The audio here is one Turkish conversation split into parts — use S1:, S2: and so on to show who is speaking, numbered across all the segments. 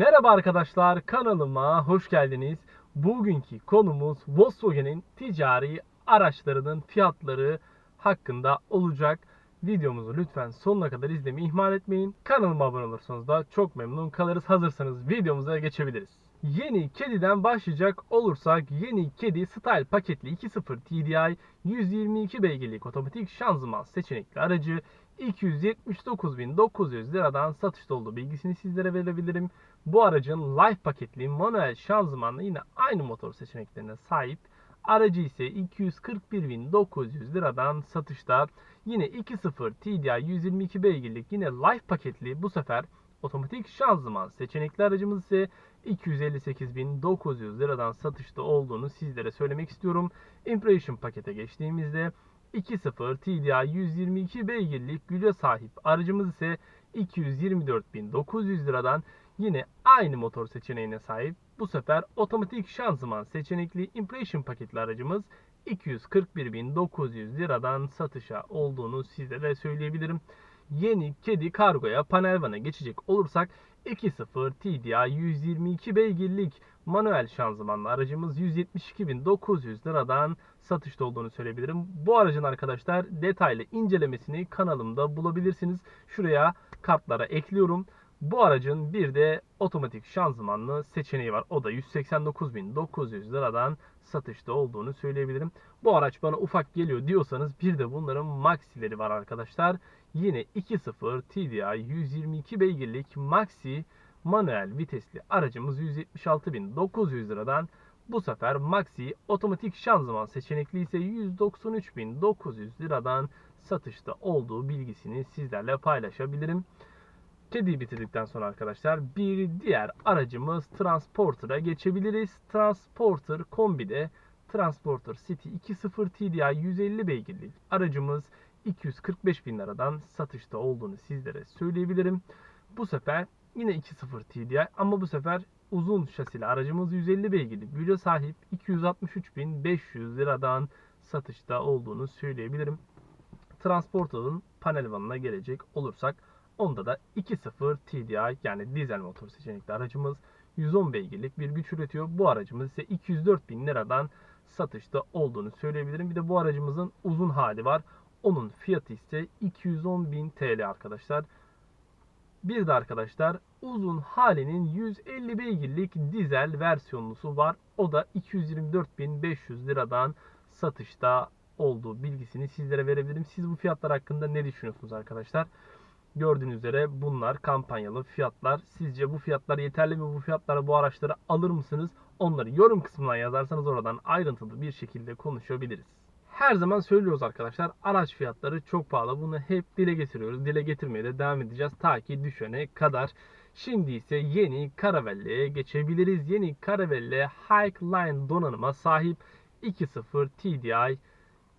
S1: Merhaba arkadaşlar kanalıma hoş geldiniz. Bugünkü konumuz Volkswagen'in ticari araçlarının fiyatları hakkında olacak. Videomuzu lütfen sonuna kadar izlemeyi ihmal etmeyin. Kanalıma abone olursanız da çok memnun kalırız. Hazırsanız videomuza geçebiliriz. Yeni kediden başlayacak olursak yeni kedi Style paketli 2.0 TDI 122 beygirlik otomatik şanzıman seçenekli aracı 279.900 liradan satışta olduğu bilgisini sizlere verebilirim. Bu aracın Life paketli manuel şanzımanla yine aynı motor seçeneklerine sahip. Aracı ise 241.900 liradan satışta. Yine 2.0 TDI 122 beygirlik yine Life paketli bu sefer otomatik şanzıman seçenekli aracımız ise 258.900 liradan satışta olduğunu sizlere söylemek istiyorum. Impression pakete geçtiğimizde 2.0 TDI 122 beygirlik güce sahip aracımız ise 224.900 liradan yine aynı motor seçeneğine sahip. Bu sefer otomatik şanzıman seçenekli Impression paketli aracımız 241.900 liradan satışa olduğunu sizlere söyleyebilirim. Yeni kedi kargoya panel vana geçecek olursak 2.0 TDI 122 beygirlik manuel şanzımanlı aracımız 172.900 liradan satışta olduğunu söyleyebilirim. Bu aracın arkadaşlar detaylı incelemesini kanalımda bulabilirsiniz. Şuraya kartlara ekliyorum. Bu aracın bir de otomatik şanzımanlı seçeneği var. O da 189.900 liradan satışta olduğunu söyleyebilirim. Bu araç bana ufak geliyor diyorsanız bir de bunların Maxi'leri var arkadaşlar. Yine 2.0 TDI 122 beygirlik Maxi manuel vitesli aracımız 176.900 liradan bu sefer Maxi otomatik şanzıman seçenekli ise 193.900 liradan satışta olduğu bilgisini sizlerle paylaşabilirim. Kediyi bitirdikten sonra arkadaşlar bir diğer aracımız Transporter'a geçebiliriz. Transporter kombide Transporter City 2.0 TDI 150 beygirlik aracımız 245 bin liradan satışta olduğunu sizlere söyleyebilirim. Bu sefer yine 2.0 TDI ama bu sefer uzun şasili aracımız 150 beygirlik güce sahip 263.500 liradan satışta olduğunu söyleyebilirim. Transporter'ın panel vanına gelecek olursak onda da 2.0 TDI yani dizel motor seçenekli aracımız 110 beygirlik bir güç üretiyor. Bu aracımız ise 204 bin liradan satışta olduğunu söyleyebilirim. Bir de bu aracımızın uzun hali var. Onun fiyatı ise 210.000 TL arkadaşlar. Bir de arkadaşlar uzun halinin 150 beygirlik dizel versiyonlusu var. O da 224.500 liradan satışta olduğu bilgisini sizlere verebilirim. Siz bu fiyatlar hakkında ne düşünüyorsunuz arkadaşlar? Gördüğünüz üzere bunlar kampanyalı fiyatlar. Sizce bu fiyatlar yeterli mi? Bu fiyatlara bu araçları alır mısınız? Onları yorum kısmına yazarsanız oradan ayrıntılı bir şekilde konuşabiliriz. Her zaman söylüyoruz arkadaşlar araç fiyatları çok pahalı. Bunu hep dile getiriyoruz. Dile getirmeye de devam edeceğiz ta ki düşene kadar. Şimdi ise yeni Caravella'ya geçebiliriz. Yeni Caravella Highline donanıma sahip 2.0 TDI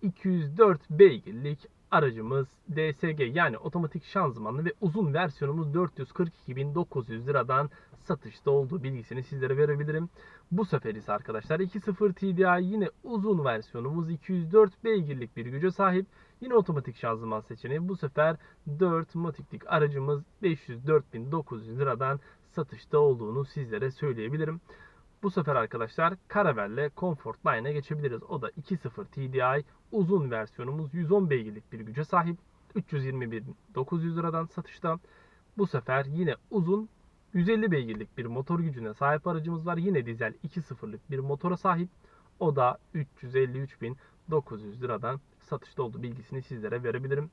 S1: 204 beygirlik aracımız DSG yani otomatik şanzımanlı ve uzun versiyonumuz 442.900 liradan satışta olduğu bilgisini sizlere verebilirim. Bu sefer ise arkadaşlar 2.0 TDI yine uzun versiyonumuz 204 beygirlik bir güce sahip. Yine otomatik şanzıman seçeneği bu sefer 4 motiklik aracımız 504.900 liradan satışta olduğunu sizlere söyleyebilirim. Bu sefer arkadaşlar Caravelle Comfort Line'a geçebiliriz. O da 2.0 TDI uzun versiyonumuz 110 beygirlik bir güce sahip. 321.900 liradan satışta. Bu sefer yine uzun 150 beygirlik bir motor gücüne sahip aracımız var. Yine dizel 2.0'lık bir motora sahip. O da 353.900 liradan satışta olduğu bilgisini sizlere verebilirim.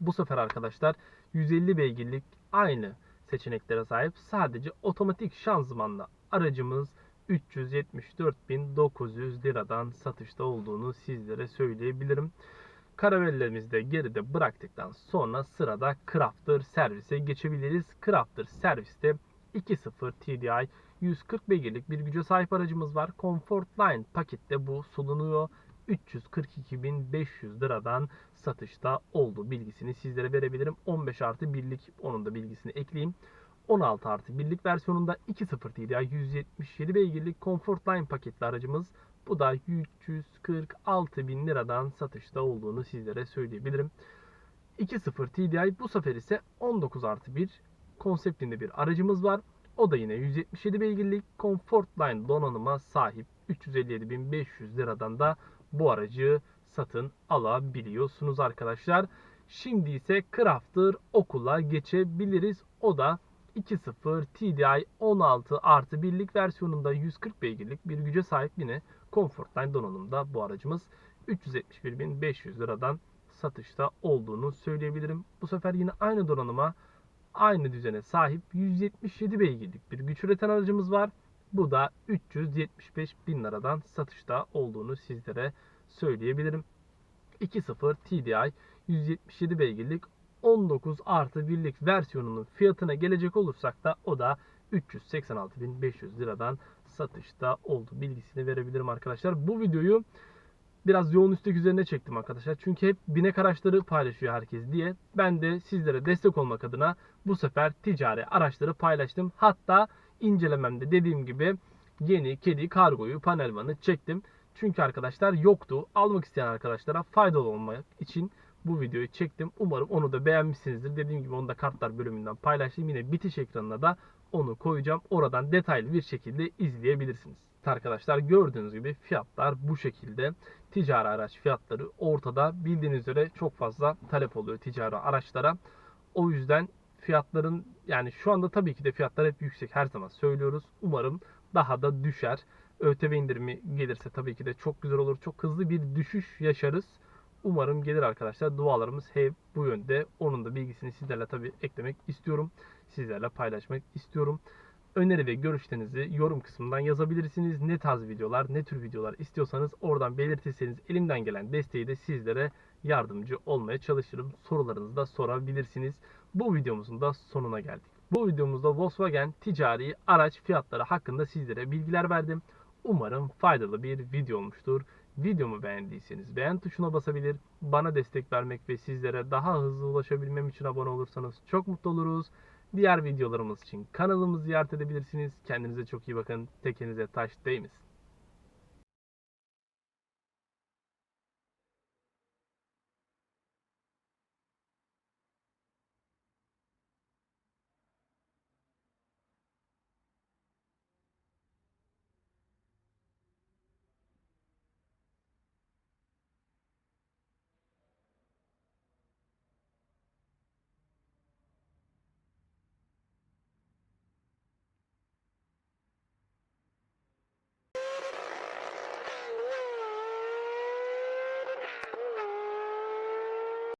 S1: Bu sefer arkadaşlar 150 beygirlik aynı seçeneklere sahip sadece otomatik şanzımanlı aracımız 374.900 liradan satışta olduğunu sizlere söyleyebilirim. Karavellerimizi geride bıraktıktan sonra sırada Crafter servise geçebiliriz. Crafter serviste 2.0 TDI 140 beygirlik bir güce sahip aracımız var. Comfort Line pakette bu sununuyor. 342.500 liradan satışta olduğu bilgisini sizlere verebilirim. 15 artı birlik onun da bilgisini ekleyeyim. 16 artı birlik versiyonunda 2.0 TDI 177 beygirlik Comfort Line paketli aracımız. Bu da 346 bin liradan satışta olduğunu sizlere söyleyebilirim. 2.0 TDI bu sefer ise 19 artı 1 konseptinde bir aracımız var. O da yine 177 beygirlik Comfortline donanıma sahip 357.500 liradan da bu aracı satın alabiliyorsunuz arkadaşlar. Şimdi ise Crafter okula geçebiliriz. O da 2.0 TDI 16 artı 1'lik versiyonunda 140 beygirlik bir güce sahip yine Comfortline donanımda bu aracımız 371.500 liradan satışta olduğunu söyleyebilirim. Bu sefer yine aynı donanıma aynı düzene sahip 177 beygirlik bir güç üreten aracımız var. Bu da 375 bin liradan satışta olduğunu sizlere söyleyebilirim. 2.0 TDI 177 beygirlik 19 artı 1'lik versiyonunun fiyatına gelecek olursak da o da 386.500 liradan satışta oldu bilgisini verebilirim arkadaşlar. Bu videoyu biraz yoğun istek üzerine çektim arkadaşlar. Çünkü hep binek araçları paylaşıyor herkes diye. Ben de sizlere destek olmak adına bu sefer ticari araçları paylaştım. Hatta incelememde dediğim gibi yeni kedi kargoyu panel vanı çektim. Çünkü arkadaşlar yoktu. Almak isteyen arkadaşlara faydalı olmak için bu videoyu çektim. Umarım onu da beğenmişsinizdir. Dediğim gibi onu da kartlar bölümünden paylaştım. Yine bitiş ekranına da onu koyacağım. Oradan detaylı bir şekilde izleyebilirsiniz. Arkadaşlar gördüğünüz gibi fiyatlar bu şekilde. Ticari araç fiyatları ortada. Bildiğiniz üzere çok fazla talep oluyor ticari araçlara. O yüzden fiyatların yani şu anda tabii ki de fiyatlar hep yüksek her zaman söylüyoruz. Umarım daha da düşer. ÖTV indirimi gelirse tabii ki de çok güzel olur. Çok hızlı bir düşüş yaşarız. Umarım gelir arkadaşlar. Dualarımız hep bu yönde. Onun da bilgisini sizlerle tabii eklemek istiyorum. Sizlerle paylaşmak istiyorum. Öneri ve görüşlerinizi yorum kısmından yazabilirsiniz. Ne tarz videolar, ne tür videolar istiyorsanız oradan belirtirseniz elimden gelen desteği de sizlere yardımcı olmaya çalışırım. Sorularınızı da sorabilirsiniz. Bu videomuzun da sonuna geldik. Bu videomuzda Volkswagen ticari araç fiyatları hakkında sizlere bilgiler verdim. Umarım faydalı bir video olmuştur. Videomu beğendiyseniz beğen tuşuna basabilir, bana destek vermek ve sizlere daha hızlı ulaşabilmem için abone olursanız çok mutlu oluruz. Diğer videolarımız için kanalımızı ziyaret edebilirsiniz. Kendinize çok iyi bakın. Tekenize taş değmesin.